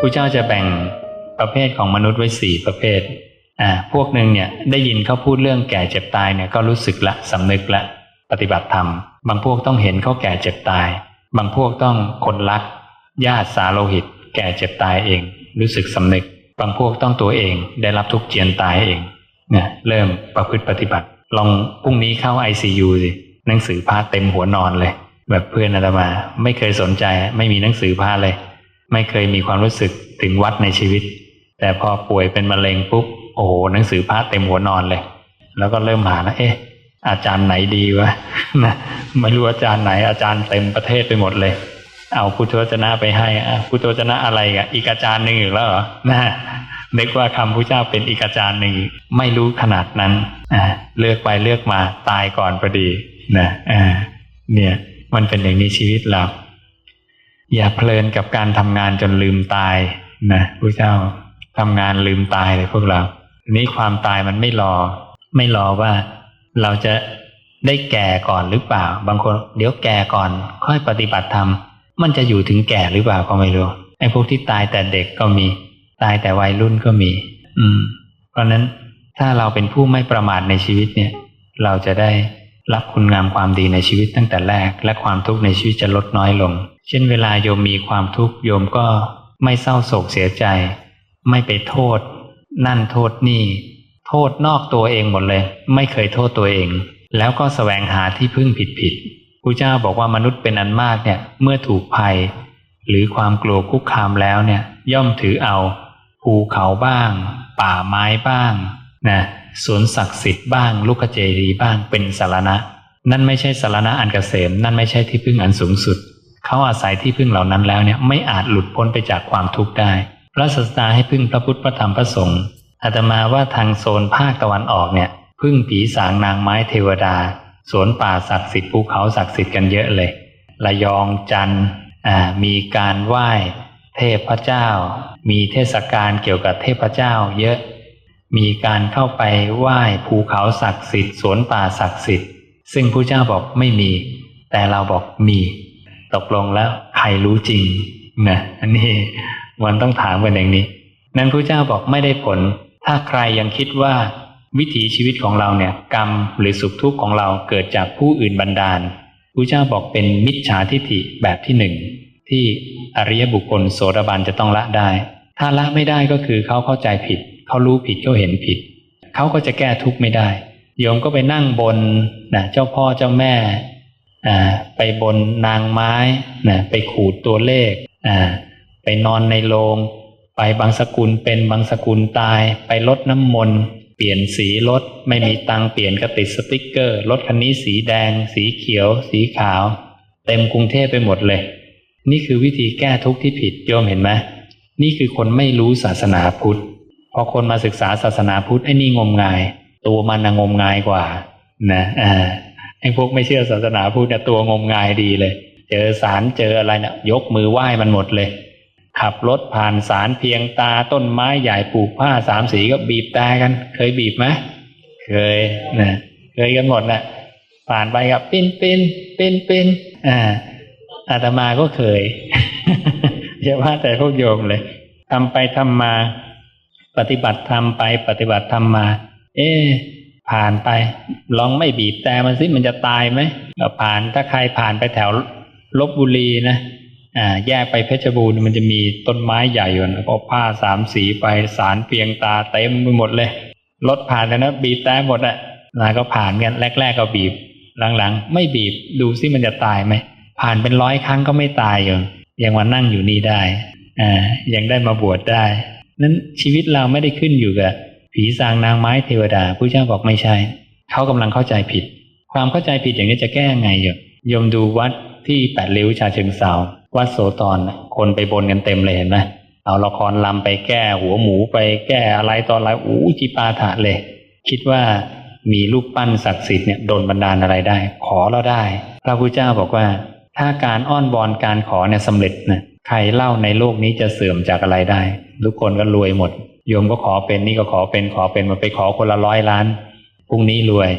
พระเจ้าจะแบ่งประเภทของมนุษย์ไว้สี่ประเภทอ่าพวกหนึ่งเนี่ยได้ยินเขาพูดเรื่องแก่เจ็บตายเนี่ยก็รู้สึกละสำนึกละปฏิบัติธรรม บางพวกต้องเห็นเขาแก่เจ็บตาย บางพวกต้องคนรักญาติสาโลหิต แก่เจ็บตายเอง รู้สึกสำนึก บางพวกต้องตัวเองได้รับทุกข์เจียนตายเองเนี่ยเริ่มประพฤติปฏิบัติ ลองพรุ่งนี้เข้า ICU สิหนังสือพาเต็มหัวนอนเลย แบบเพื่อนอาตมา ไม่เคยสนใจไม่มีหนังสือพาเลย ไม่เคยมีความรู้สึกถึงวัดในชีวิต แต่พอป่วยเป็นมะเร็งปุ๊บโอ้โหหนังสือพระเต็มหัวนอนเลย แล้วก็เริ่มหาแล้วเอ๊ะอาจารย์ไหนดีวะนะไม่รู้อาจารย์ไหน อาจารย์เต็มประเทศไปหมดเลย เอาพุทธวจนะไปให้อะพุทธวจนะอะไรอะอีกอาจารย์หนึ่งอีกแล้วเหรอนะนึกว่าคำพระเจ้าเป็นอีกอาจารย์หนึ่งไม่รู้ขนาดนั้นอ่าเลือกไปเลือกมาตายก่อนพอดีนะอ่าเนี่ย มันเป็นอย่างนี้ชีวิตเรา อย่าเพลินกับการทำงานจนลืมตายนะพระเจ้าทำงานลืมตายเลยพวกเราทีนี้ความตายมันไม่รอ ไม่รอว่าเราจะได้แก่ก่อนหรือเปล่า บางคนเดี๋ยวแก่ก่อน ค่อยปฏิบัติธรรมมันจะอยู่ถึงแก่หรือเปล่าก็ไม่รู้ไอ้พวกที่ตายแต่เด็กก็มี ตายแต่วัยรุ่นก็มี อืม เพราะนั้นถ้าเราเป็นผู้ไม่ประมาทในชีวิตเนี่ย เราจะได้ รับคุณงามความดีในชีวิตตั้งแต่แรก และความทุกข์ในชีวิตจะลดน้อยลง เช่นเวลาโยมมีความทุกข์โยมก็ไม่เศร้าโศกเสียใจ ไม่ไปโทษ นั่นโทษนี่ โทษนอกตัวเองหมดเลย ไม่เคยโทษตัวเอง แล้วก็แสวงหาที่พึ่งผิดผิดพระเจ้าบอกว่ามนุษย์เป็นอันมากเนี่ยเมื่อถูกภัย หรือความกลัวคุกคามแล้วเนี่ยย่อมถือเอา ภูเขาบ้าง ป่าไม้บ้าง นะสวนศักดิ์สิทธิ์บ้าง ลูกเจรีบ้างเป็นสารณะ นั่นไม่ใช่สารณะอันเกษม นั่นไม่ใช่ที่พึ่งอันสูงสุด เขาอาศัยที่พึ่งเหล่านั้นแล้วเนี่ยไม่อาจหลุดพ้นไปจากความทุกข์ได้ พระศาสดาให้พึ่งพระพุทธพระธรรมพระสงฆ์อาตมาว่าทางโซนภาคตะวันออกเนี่ย พึ่งผีสางนางไม้เทวดา สวนป่าศักดิ์สิทธิ์ภูเขาศักดิ์สิทธิ์กันเยอะเลย ระยองจันมีการไหว้ เทพเจ้า มีเทศกาลเกี่ยวกับเทพเจ้า เยอะ มีการเข้าไปไหว้ภูเขาศักดิ์สิทธิ์สวนป่าศักดิ์สิทธิ์ ซึ่งพระเจ้าบอกไม่มี แต่เราบอกมี ตกลงแล้วใครรู้จริงนะอันนี้มันต้องถามกันอย่างนี้ นั้นพระเจ้าบอกไม่ได้ผล ถ้าใครยังคิดว่าวิถีชีวิตของเราเนี่ยกรรมหรือสุขทุกข์ของเราเกิดจากผู้อื่นบันดาลพระเจ้าบอกเป็นมิจฉาทิฏฐิแบบที่หนึ่งที่อริยบุคคลโสดาบันจะต้องละได้ ถ้าละไม่ได้ก็คือเขาเข้าใจผิด เขารู้ผิดเขาเห็นผิด เขาก็จะแก้ทุกข์ไม่ได้ โยมก็ไปนั่งบนนะเจ้าพ่อเจ้าแม่ไปบนนางไม้นะไปขูดตัวเลข ไปนอนในโรงไปบางสกุลเป็นบางสกุลตาย ไปลดน้ำมนต์เปลี่ยนสีรถไม่มีตังเปลี่ยนก็ติดสติกเกอร์รถคันนี้สีแดง สีเขียว สีขาว เต็มกรุงเทพไปหมดเลย นี่คือวิธีแก้ทุกข์ที่ผิดโยมเห็นไหมนี่คือคนไม่รู้ศาสนาพุทธ อคนมาศึกษาศาสนาพุทธไอ้นี่งมงาย ตัวมันงมงายกว่า นะอ่าไอ้พวกไม่เชื่อศาสนาพุทธเนี่ยตัวงมงายดีเลย เจอสารเจออะไรเนี่ยยกมือไหว้มันหมดเลย ขับรถผ่านสารเพียงตาต้นไม้ใหญ่ปลูกผ้าสามสีก็บีบต่กัน เคยบีบไหมเคยนะเคยกันหมดนะผ่านไปกับปิ้นปิ้นปิ้นปิ้นอ่าอาตมาก็เคยอย่าว่าแต่พวกโยมเลยทำไปทำมา ปฏิบัติทำไปปฏิบัติทำมา เอ๊ผ่านไป ลองไม่บีบแต่มันสิมันจะตายไหมผ่านถ้าใครผ่านไปแถวลบบุรีนะอ่าแยกไปเพชรบูรณ์มันจะมีต้นไม้ใหญ่อยู่นะก็ผ้าสามสีไปสารเพียงตาเต็มไปหมดเลยรถผ่านแล้วนะบีบแต่หมดอะนะก็ผ่านกันแรก ๆ ก็บีบ หลังๆ ไม่บีบดูซิมันจะตายไหมผ่านเป็นร้อยครั้งก็ไม่ตายอยังยังมานั่งอยู่นี่ได้อ่ายังได้มาบวชได้ นั้นชีวิตเราไม่ได้ขึ้นอยู่กับผีสางนางไม้เทวดาผู้เจ้าบอกไม่ใช่ เขากำลังเข้าใจผิด ความเข้าใจผิดอย่างนี้จะแก้ไงอยู่ยมดูวัดที่แปดริ้วชาเชิงเซาวัดโสตอนคนไปบนกันเต็มเลยเห็นไหมเอาละครลำไปแก้หัวหมูไปแก้อะไรตอนอะไรอู้จิปาถะเลย คิดว่ามีรูปปั้นศักดิ์สิทธิ์เนี่ยโดนบันดาลอะไรได้ ขอเราได้ พระพุทธเจ้าบอกว่า ถ้าการอ้อนวอนการขอเนี่ยสำเร็จนะใครเล่าในโลกนี้จะเสื่อมจากอะไรได้ ทุกคนก็รวยหมด โยมก็ขอเป็นนี่ก็ขอเป็นขอเป็นมาไปขอคนละร้อยล้านพรุ่งนี้รวย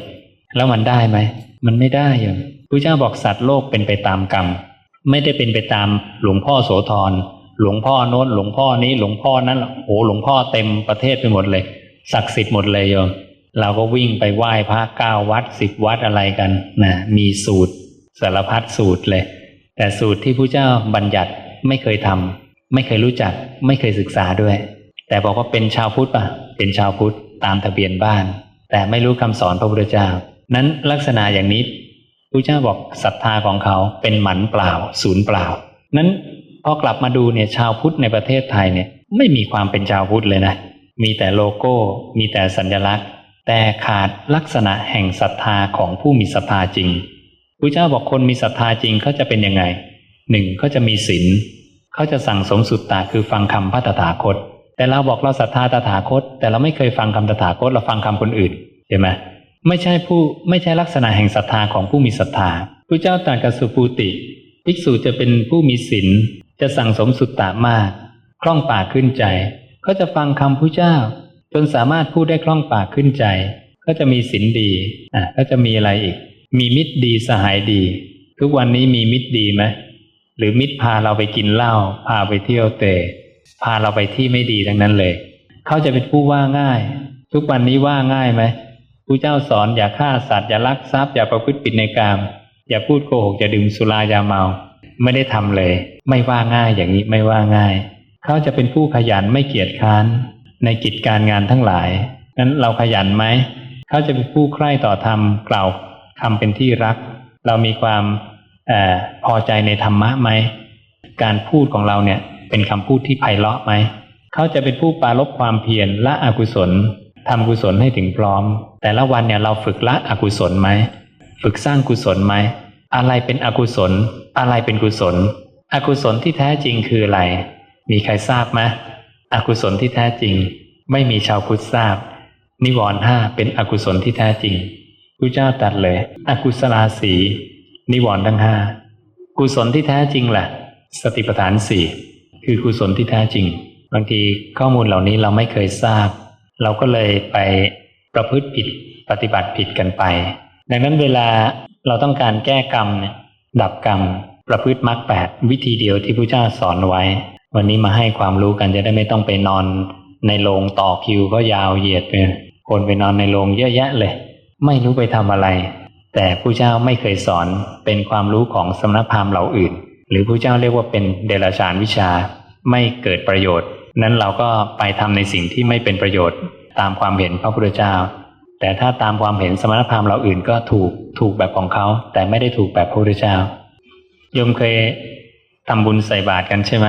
แล้วมันได้ไหม มันไม่ได้โยมพระเจ้าบอกสัตว์โลกเป็นไปตามกรรม ไม่ได้เป็นไปตามหลวงพ่อโสธรหลวงพ่อโน้นหลวงพ่อนี้หลวงพ่อนั้นโอ้หลวงพ่อเต็มประเทศไปหมดเลย ศักดิ์สิทธิ์หมดเลยโยมเราก็วิ่งไปไหว้พระเก้าวัดสิบวัดอะไรกันนะมีสูตรสารพัดสูตรเลย แต่สูตรที่พระเจ้าบัญญัติ ไม่เคยทำไม่เคยรู้จัก ไม่เคยศึกษาด้วย แต่บอกว่าเป็นชาวพุทธปะเป็นชาวพุทธตามทะเบียนบ้าน แต่ไม่รู้คำสอนพระพุทธเจ้า นั้นลักษณะอย่างนี้พระเจ้าบอกศรัทธาของเขาเป็นหมันเปล่า ศูนย์เปล่า นั้นพอกลับมาดูเนี่ยชาวพุทธในประเทศไทยเนี่ยไม่มีความเป็นชาวพุทธเลยนะ มีแต่โลโก้ มีแต่สัญลักษณ์ แต่ขาดลักษณะแห่งศรัทธาของผู้มีศรัทธาจริงพระเจ้าบอกคนมีศรัทธาจริงเขาจะเป็นยังไง หนึ่งเขาจะมีศีลเขาจะสั่งสมสุตตาคือฟังคำพระตถาคต แต่เราบอกเราศรัทธาตถาคต แต่เราไม่เคยฟังคำตถาคตเราฟังคำคนอื่นเห็นไหมไม่ใช่ผู้ไม่ใช่ลักษณะแห่งศรัทธาของผู้มีศรัทธาพระเจ้าตรัสกับสุปูติภิกษุจะเป็นผู้มีศีลจะสั่งสมสุตตามาก คล่องปากขึ้นใจเขาจะฟังคำพระเจ้า จนสามารถพูดได้คล่องปากขึ้นใจ ก็จะมีศีลดีอะก็จะมีอะไรอีก มีมิตรดีสหายดี ทุกวันนี้มีมิตรดีไหม หรือมิตรพาเราไปกินเหล้าพาไปเที่ยวเตะพาเราไปที่ไม่ดีทั้งนั้นเลย เขาจะเป็นผู้ว่าง่าย ทุกวันนี้ว่าง่ายไหมผู้เจ้าสอนอย่าฆ่าสัตว์อย่าลักทรัพย์อย่าประพฤติผิดในกาม อย่าพูดโกหกอย่าดื่มสุรายาเมา ไม่ได้ทำเลย ไม่ว่าง่ายอย่างนี้ไม่ว่าง่าย เขาจะเป็นผู้ขยันไม่เกียจค้านในกิจการงานทั้งหลายนั้นเราขยันไหมเขาจะเป็นผู้ใคร่ต่อธรรมกล่าวคำเป็นที่รัก เรามีความ อพอใจในธรรมะไหม การพูดของเราเนี่ยเป็นคำพูดที่ไพเราะไหม เขาจะเป็นผู้ปราลบความเพียรละอกุศลทำกุศลให้ถึงพร้อม แต่ละวันเนี่ยเราฝึกละอกุศลไหม ฝึกสร้างกุศลไหม อะไรเป็นอกุศล อะไรเป็นกุศล อกุศลที่แท้จริงคืออะไร มีใครทราบไหมอกุศลที่แท้จริง ไม่มีชาวพุทธทราบ นิวรณ์ห้าเป็นอกุศลที่แท้จริงพระเจ้าตรัสเลย อกุศลาสี นิวรณ์ทั้งห้ากุศลที่แท้จริงแหละ สติปัฏฐานสี่คือกุศลที่แท้จริง บางทีข้อมูลเหล่านี้เราไม่เคยทราบ เราก็เลยไปประพฤติผิดปฏิบัติผิดกันไป ดังนั้นเวลาเราต้องการแก้กรรมเนี่ยดับกรรม ประพฤติมรรคแปดวิธีเดียวที่พระเจ้าสอนไว้ วันนี้มาให้ความรู้กันจะได้ไม่ต้องไปนอน ในโรงต่อคิวก็ยาวเหยียดเลยคนไปนอนในโรงเยอะแยะเลย ไม่รู้ไปทำอะไร แต่ผู้เจ้าไม่เคยสอนเป็นความรู้ของสำนักพราหมณ์เหล่าอื่น หรือผู้เจ้าเรียกว่าเป็นเดรัจฉานวิชาไม่เกิดประโยชน์ นั้นเราก็ไปทำในสิ่งที่ไม่เป็นประโยชน์ ตามความเห็นพระพุทธเจ้า แต่ถ้าตามความเห็นสมณพราหมณ์เหล่าอื่นก็ถูกถูกแบบของเขา แต่ไม่ได้ถูกแบบพระพุทธเจ้าโยมเคยทำบุญใส่บาตรกันใช่ไหม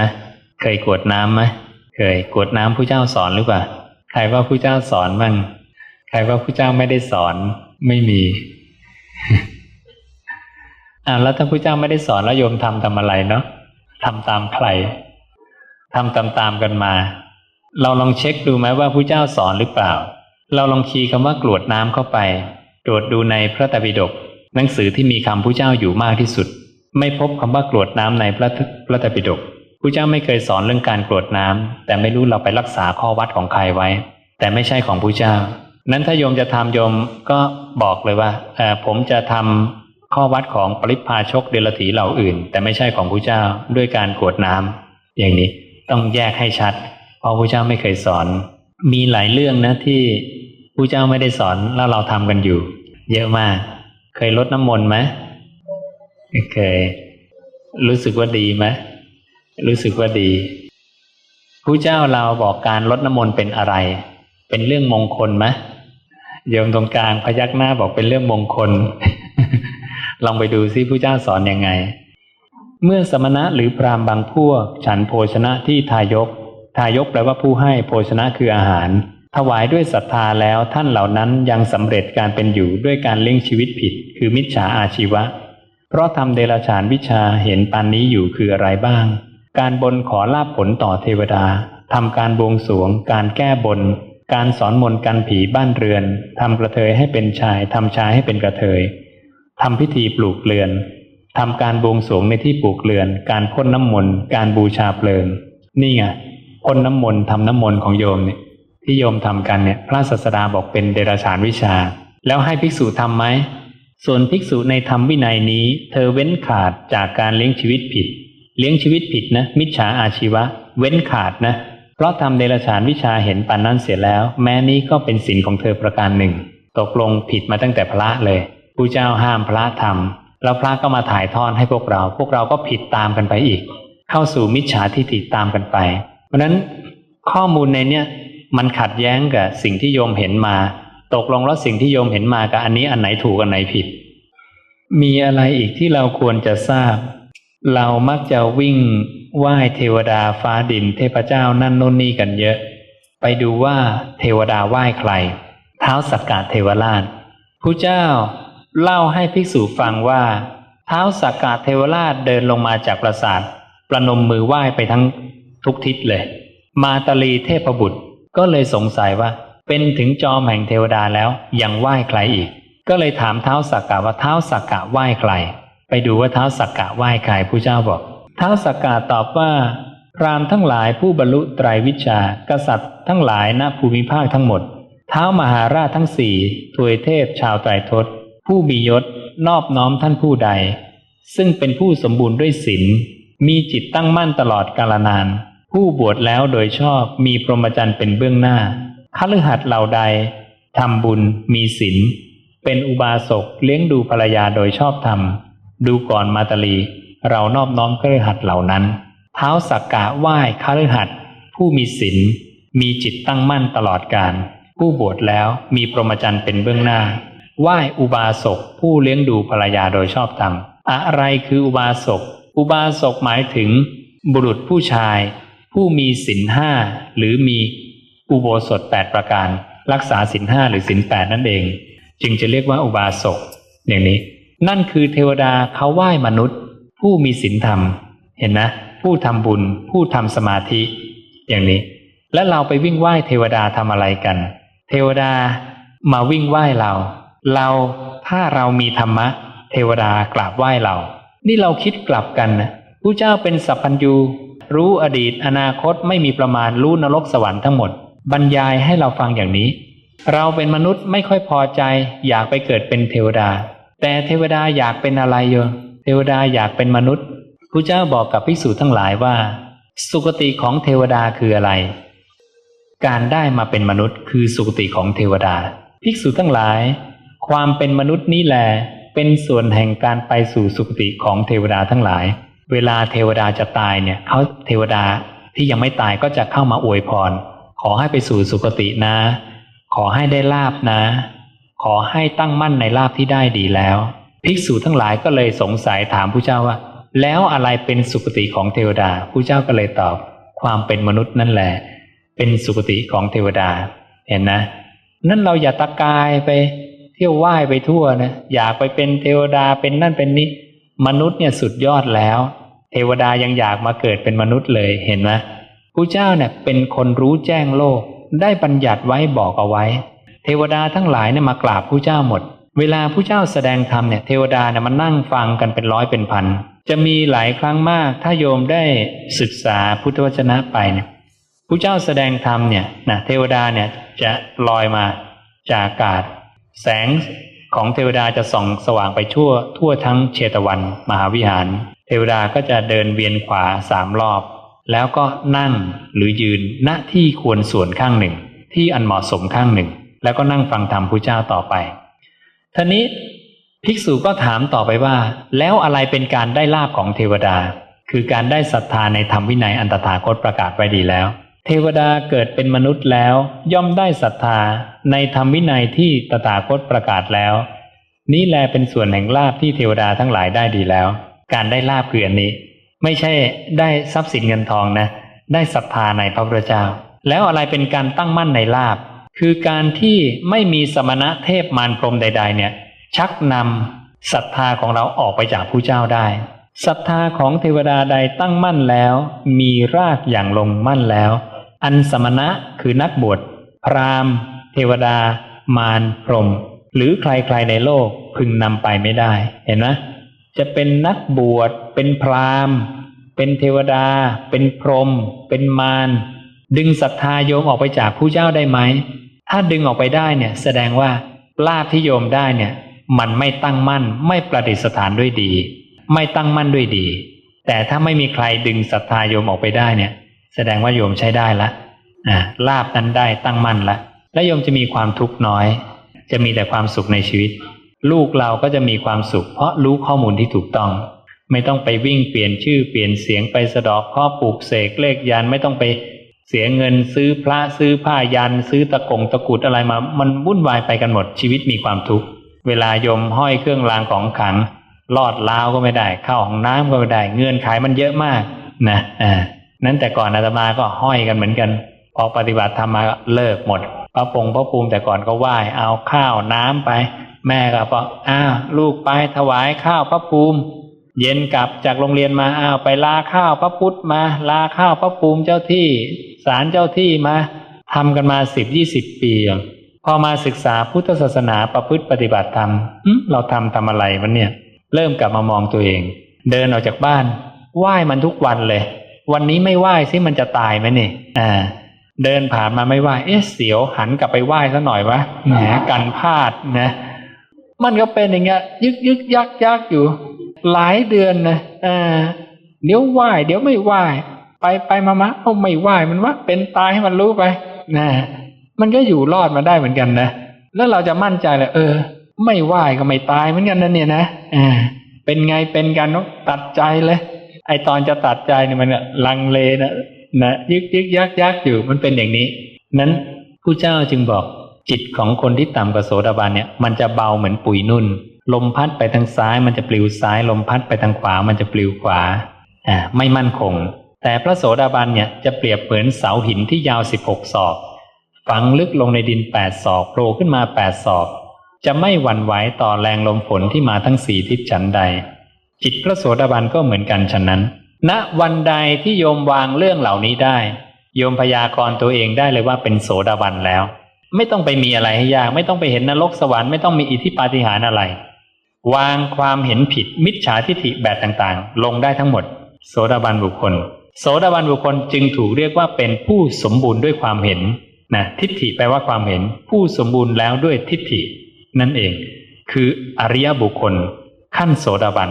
เคยกวดน้ำไหมเคยกวดน้ำผู้เจ้าสอนหรือเปล่าใครว่าผู้เจ้าสอนบ้างใครว่าผู้เจ้าไม่ได้สอนไม่มี อ่าแล้วถ้าผู้เจ้าไม่ได้สอนแล้วโยมทำทำอะไรเนาะทำตามใครทำตามๆกันมา เราลองเช็คดูไหมว่าผู้เจ้าสอนหรือเปล่า เราลองคีย์คำว่ากรวดน้ำเข้าไปตรวจดูในพระตรปิฎกหนังสือที่มีคำผู้เจ้าอยู่มากที่สุด ไม่พบคำว่ากรวดน้ำในพระพระตรปิฎกผู้เจ้าไม่เคยสอนเรื่องการกรวดน้ำแต่ไม่รู้เราไปรักษาข้อวัดของใครไว้ แต่ไม่ใช่ของผู้เจ้า นั้นถ้าโยมจะทำโยมก็บอกเลยว่าผมจะทำข้อวัดของปริพาชกเดลถีเหล่าอื่น แต่ไม่ใช่ของผู้เจ้าด้วยการกวดน้ำอย่างนี้ต้องแยกให้ชัด เพราะพระเจ้าไม่เคยสอน มีหลายเรื่องนะที่พระเจ้าไม่ได้สอนแล้วเราทำกันอยู่ เยอะมาก เคยลดน้ำมนต์ไหมเคย รู้สึกว่าดีไหมรู้สึกว่าดีพระเจ้าเราบอกการลดน้ำมนต์เป็นอะไร เป็นเรื่องมงคลไหม โยมตรงกลางพยักหน้าบอกเป็นเรื่องมงคล ลองไปดูซิพระเจ้าสอนยังไง เมื่อสมณะหรือพรามบางพวก ฉันโภชนะที่ทายก ทายกแปลว่าผู้ให้โภชนะคืออาหาร ถวายด้วยศรัทธาแล้วท่านเหล่านั้นยังสำเร็จการเป็นอยู่ด้วยการเลี้ยงชีวิตผิด คือมิจฉาอาชีวะ เพราะทำเดรัจฉานวิชาเห็นปานนี้อยู่คืออะไรบ้าง การบนขอลาบผลต่อเทวดาทำการบวงสรวง การแก้บน การสอนมนต์กันผีบ้านเรือนทำกระเทยให้เป็นชายทำชายให้เป็นกระเทยทำพิธีปลูกเรือนทำการบวงสรวงในที่ปลูกเรือน การพ่นน้ำมนต์การบูชาเพลิง นี่ไงพ่นน้ำมนต์ทำน้ำมนต์ของโยมเนี่ยที่โยมทำกันเนี่ยพระศาสดาบอกเป็นเดรัจฉานวิชา แล้วให้ภิกษุทำไหมส่วนภิกษุในธรรมวินัยนี้ เธอเว้นขาดจากการเลี้ยงชีวิตผิด เลี้ยงชีวิตผิดนะ มิจฉาอาชีวะ เว้นขาดนะ เพราะทำเดรัจฉานวิชาเห็นปานนั้นเสียแล้ว แม้นี้ก็เป็นศีลของเธอประการหนึ่ง ตกลงผิดมาตั้งแต่พระเลยผู้เจ้าห้ามพระทำแล้วพระก็มาถ่ายทอดให้พวกเรา พวกเราก็ผิดตามกันไปอีก เข้าสู่มิจฉาทิฏฐิตามกันไป เพราะนั้นข้อมูลในเนี้ยมันขัดแย้งกับสิ่งที่โยมเห็นมา ตกลงแล้วสิ่งที่โยมเห็นมากับอันนี้อันไหนถูกอันไหนผิด มีอะไรอีกที่เราควรจะทราบ เรามักจะวิ่ง ไหว้เทวดาฟ้าดินเทพเจ้านั่นโน่นนี่กันเยอะ ไปดูว่าเทวดาไหว้ใคร เท้าสักกะเทวราชผู้เจ้าเล่าให้ภิกษุฟังว่า เท้าสักกะเทวราชเดินลงมาจากปราสาทประนมมือไหว้ไปทั้งทุกทิศเลย มาตาลีเทพบุตรก็เลยสงสัยว่า เป็นถึงจอมแห่งเทวดาแล้วยังไหว้ใครอีก ก็เลยถามเท้าสักกะว่าเท้าสักกะไหว้ใคร ไปดูว่าเท้าสักกะไหว้ใครผู้เจ้าบอก ท้าสกกะตอบว่าพรามทั้งหลายผู้บรรลุไตรวิชากษัตริย์ทั้งหลายณภูมิภาคทั้งหมดเท้ามหาราชทั้งสี่ทวยเทพชาวไตรทศ ผู้มียศนอบน้อมท่านผู้ใด ซึ่งเป็นผู้สมบูรณ์ด้วยศีลมีจิตตั้งมั่นตลอดกาลนาน ผู้บวชแล้วโดยชอบมีพรหมจรรย์เป็นเบื้องหน้าคฤหัสถ์เหล่าใดทำบุญมีศีลเป็นอุบาสกเลี้ยงดูภรรยาโดยชอบธรรม ดูก่อนมาตลี เรานอบน้อมคฤหัสถ์เหล่านั้น เท้าสักกะไหว้คฤหัสถ์ผู้มีศีลมีจิตตั้งมั่นตลอดการ ผู้บวชแล้วมีพรหมจรรย์เป็นเบื้องหน้า ไหว้อุบาสกผู้เลี้ยงดูภรรยาโดยชอบธรรม อะไรคืออุบาสก อุบาสกหมายถึง บุรุษผู้ชาย ผู้มีศีลห้าหรือมีอุโบสถแปดประการ รักษาศีลห้าหรือศีลแปดนั่นเอง จึงจะเรียกว่าอุบาสกอย่างนี้ นั่นคือเทวดาเขาไหว้มนุษย์ ผู้มีศีลธรรม เห็นนะ ผู้ทำบุญ ผู้ทำสมาธิ อย่างนี้ และเราไปวิ่งไหว้เทวดาทำอะไรกัน เทวดามาวิ่งไหว้เรา เราถ้าเรามีธรรมะ เทวดากราบไหว้เรา นี่เราคิดกลับกันนะผู้เจ้าเป็นสัพพัญญูรู้อดีตอนาคตไม่มีประมาณรู้นรกสวรรค์ทั้งหมด บรรยายให้เราฟังอย่างนี้ เราเป็นมนุษย์ไม่ค่อยพอใจ อยากไปเกิดเป็นเทวดา แต่เทวดาอยากเป็นอะไรโย เทวดาอยากเป็นมนุษย์ผู้เจ้าบอกกับภิกษุทั้งหลายว่า สุคติของเทวดาคืออะไร การได้มาเป็นมนุษย์ คือสุคติของเทวดา ภิกษุทั้งหลาย ความเป็นมนุษย์นี้แหละเป็นส่วนแห่งการไปสู่สุคติของเทวดาทั้งหลาย เวลาเทวดาจะตายเนี่ยเขาเทวดาที่ยังไม่ตายก็จะเข้ามาอวยพร ขอให้ไปสู่สุคตินะ ขอให้ได้ลาบนะ ขอให้ตั้งมั่นในลาบที่ได้ดีแล้ว ภิกษุทั้งหลายก็เลยสงสัยถามผู้เจ้าว่า แล้วอะไรเป็นสุคติของเทวดาผู้เจ้าก็เลยตอบ ความเป็นมนุษย์นั่นแหละ เป็นสุคติของเทวดา เห็นนะนั่นเราอย่าตะกายไป เที่ยวไหว้ไปทั่วนะอยากไปเป็นเทวดาเป็นนั่นเป็นนี้มนุษย์เนี่ยสุดยอดแล้ว เทวดายังอยากมาเกิดเป็นมนุษย์เลยเห็นไหมผู้เจ้าเนี่ยเป็นคนรู้แจ้งโลก ได้บัญญัติไว้บอกเอาไว้ เทวดาทั้งหลายเนี่ยมากราบผู้เจ้าหมด เวลาผู้เจ้าแสดงธรรมเนี่ยเทวดาเนี่ยมานั่งฟังกันเป็นร้อยเป็นพัน จะมีหลายครั้งมาก ถ้าโยมได้ศึกษาพุทธวจนะไปเนี่ยผู้เจ้าแสดงธรรมเนี่ยนะเทวดาเนี่ยจะลอยมาจากอากาศ แสงของเทวดาจะส่องสว่างไปทั่ว ทั่วทั้งเชตวัน มหาวิหาร เทวดาก็จะเดินเวียนขวาสามรอบ แล้วก็นั่งหรือยืนณที่ควรส่วนข้างหนึ่ง ที่อันเหมาะสมข้างหนึ่ง แล้วก็นั่งฟังธรรมพระเจ้าต่อไป ท่านี้ภิกษุก็ถามต่อไปว่า แล้วอะไรเป็นการได้ลาบของเทวดา คือการได้ศรัทธาในธรรมวินัยอันตถาคตประกาศไว้ดีแล้ว เทวดาเกิดเป็นมนุษย์แล้ว ย่อมได้ศรัทธาในธรรมวินัยที่ตถาคตประกาศแล้ว นี้แลเป็นส่วนแห่งลาบที่เทวดาทั้งหลายได้ดีแล้ว การได้ลาบคืออันนี้ ไม่ใช่ได้ทรัพย์สินเงินทองนะ ได้ศรัทธาในพระพุทธเจ้า แล้วอะไรเป็นการตั้งมั่นในลาบ คือการที่ไม่มีสมณะเทพมารพรมใด ๆ เนี่ย ชักนำศรัทธาของเราออกไปจากผู้เจ้าได้ศรัทธาของเทวดาใดตั้งมั่นแล้ว มีรากอย่างลงมั่นแล้ว อันสมณะคือนักบวชพราหมณ์ เทวดา มารพรม หรือใครๆในโลกพึงนำไปไม่ได้ เห็นไหมจะเป็นนักบวชเป็นพราหมณ์ เป็นเทวดา เป็นพรม เป็นมารดึงศรัทธาโยมออกไปจากผู้เจ้าได้ไหม ถ้าดึงออกไปได้เนี่ยแสดงว่าลาภที่โยมได้เนี่ยมันไม่ตั้งมั่นไม่ประดิษฐานด้วยดี ไม่ตั้งมั่นด้วยดี แต่ถ้าไม่มีใครดึงศรัทธาโยมออกไปได้เนี่ย แสดงว่าโยมใช้ได้ละอ่าลาบนั้นได้ตั้งมั่นละและโยมจะมีความทุกข์น้อย จะมีแต่ความสุขในชีวิต ลูกเราก็จะมีความสุข เพราะรู้ข้อมูลที่ถูกต้อง ไม่ต้องไปวิ่งเปลี่ยนชื่อเปลี่ยนเสียงไปสะดอกข้อปลูกเสกเลขยันไม่ต้องไป เสียเงินซื้อพระซื้อผ้ายัน ซื้อตะกงตะกุดอะไรมา มันวุ่นวายไปกันหมดชีวิตมีความทุกข์เวลายมห้อยเครื่องรางของขลังลอดล้าวก็ไม่ได้ เข้าห้องน้ำก็ไม่ได้ เงื่อนไขมันเยอะมากนะอ่านั้นแต่ก่อนอาตมาก็ห้อยกันเหมือนกัน พอปฏิบัติธรรมมาเลิกหมดพระปงพระภูมิแต่ก่อนก็ไหว้เอาข้าวน้ำไป แม่ก็บอกอ้าวลูกไปถวายข้าวพระภูมิ เย็นกลับจากโรงเรียนมาอ้าวไปลาข้าวพระพุทธมา ลาข้าวพระภูมิเจ้าที่ศาลเจ้าที่มาทำกันมาสิบยี่สิบปีอะพอมาศึกษาพุทธศาสนาประพฤติปฏิบัติธรรมเราทำทำอะไรมันเนี่ย เริ่มกลับมามองตัวเอง เดินออกจากบ้านไหว้มันทุกวันเลย วันนี้ไม่ไหว้ซิมันจะตายไหมนี่อ่า เดินผ่านมาไม่ไหว้เอ๊ะเสียวหันกลับไปไหว้ซะหน่อยวะแหมกันพลาดนะ มันก็เป็นอย่างเงี้ย ยึกยึกยักยักอยู่ หลายเดือนนะอ่าเดี๋ยวไหว้เดี๋ยวไม่ไหว้ไปไปมามาเอาไม่ไหว้มันวะเป็นตายให้มันรู้ไปนะมันก็อยู่รอดมาได้เหมือนกันนะแล้วเราจะมั่นใจเลยเออ ไม่ไหว้ก็ไม่ตายเหมือนกันนะเนี่ยนะอ่าเป็นไงเป็นกันเนาะตัดใจเลย ไอตอนจะตัดใจเนี่ยมันลังเลนะนะยึกยึกยักยักอยู่มันเป็นอย่างนี้ นั้นผู้เจ้าจึงบอกจิตของคนที่ต่ำกว่าโสดาบันเนี่ย มันจะเบาเหมือนปุ๋ยนุ่น ลมพัดไปทางซ้ายมันจะปลิวซ้าย ลมพัดไปทางขวามันจะปลิวขวาอ่าไม่มั่นคง แต่พระโสดาบันเนี่ยจะเปรียบเหมือนเสาหินที่ยาว16ศอก ฝังลึกลงในดิน8ศอกโผล่ขึ้นมา8ศอก จะไม่หวั่นไหวต่อแรงลมฝนที่มาทั้งสี่ทิศฉันใด จิตพระโสดาบันก็เหมือนกันฉะนั้นณวันใดที่โยมวางเรื่องเหล่านี้ได้ โยมพยากรณ์ตัวเองได้เลยว่าเป็นโสดาบันแล้ว ไม่ต้องไปมีอะไรให้ยาก ไม่ต้องไปเห็นนรกสวรรค์ไม่ต้องมีอิทธิปาฏิหาริย์อะไร วางความเห็นผิดมิจฉาทิฐิแบบต่างๆ ลงได้ทั้งหมด โสดาบันบุคคล โสดาบันบุคคลจึงถูกเรียกว่าเป็นผู้สมบูรณ์ด้วยความเห็นนะทิฏฐิแปลว่าความเห็น ผู้สมบูรณ์แล้วด้วยทิฏฐิ นั่นเอง คืออริยบุคคล ขั้นโสดาบัน